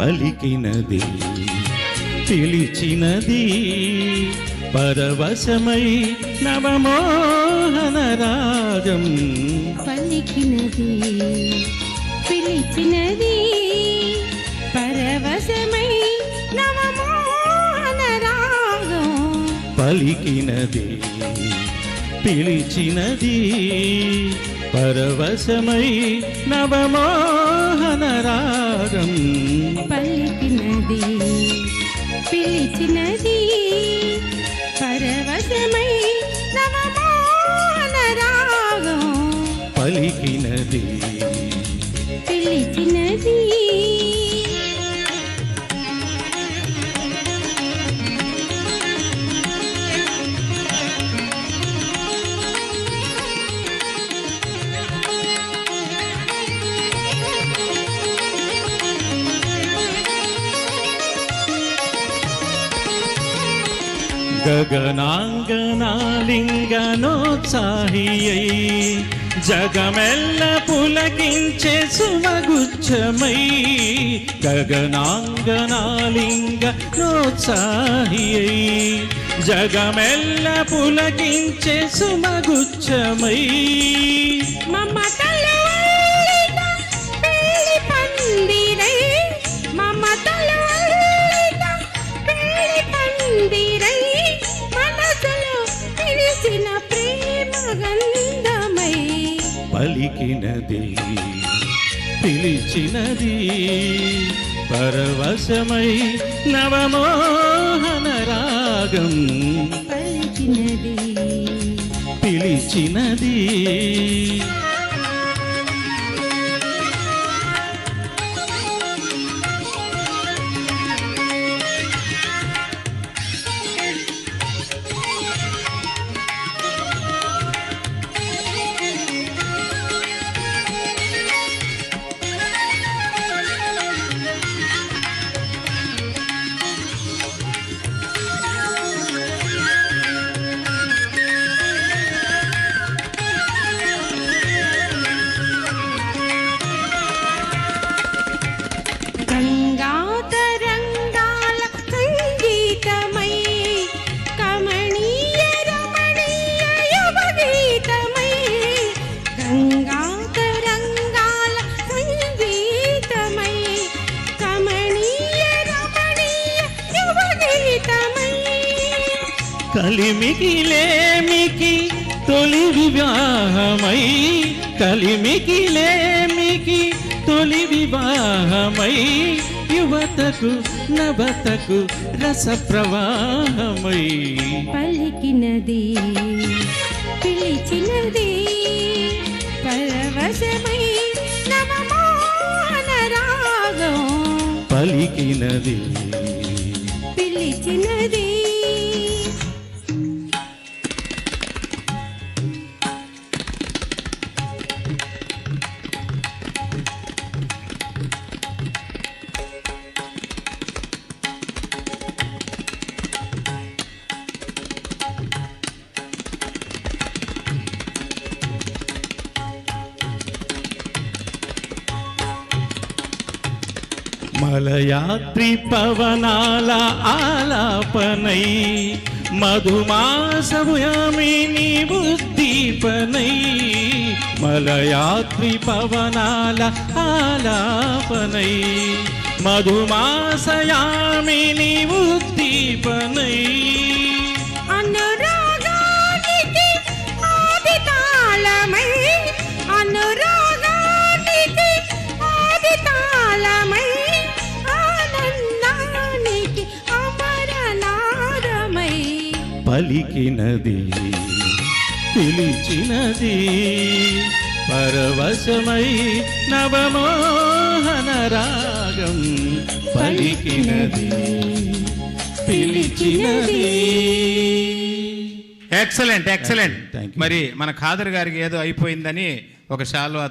పలికినది పిలిచినది పరవశమై నవమోహన రాగం. పలికినది పిలిచినది పరవశమై నవమోహన రాగం. పలికినది పిలిచినది పరవశమై నవమోహన రాగం. పలికినది పిలిచినది పరవశమై నవమోహన రాగం. పలికినది. పిలిచినది గగనాంగనాలింగనోత్సాహియై జగమెల్ల పులకించే సుమగుచ్చమై గగనాంగనాలింగ నోత్సాహియై జగమెల్ల పులకించే సుమగుచ్చమై మమ్మ అల్లిన పలికినది పిలిచినది పరవశమై నవమోహన రాగం పలికినది. పిలిచినది. కలిమికి లేమికి తొలి వివాహమై కలిమికి లేమికి తొలి వివాహమై యువతకు నవతకు రస ప్రవాహమై పలికినది పిలిచినది పరవశమై పలికినది. పిలిచినది మలయాత్రి పవనాల ఆలాపనై మధుమాసముయామిని ఉద్దీపనై మలయాత్రి పవనాల ఆలాపనై మధుమాసయామిని ఉద్దీపనై. పలికినది పిలిచినది. పరవశమై నవమోహన రాగం పలికినది పిలిచినది. Excellent excellent. మరి మన ఖాదర్ గారికి ఏదో అయిపోయిందని ఒక షాల్వాతో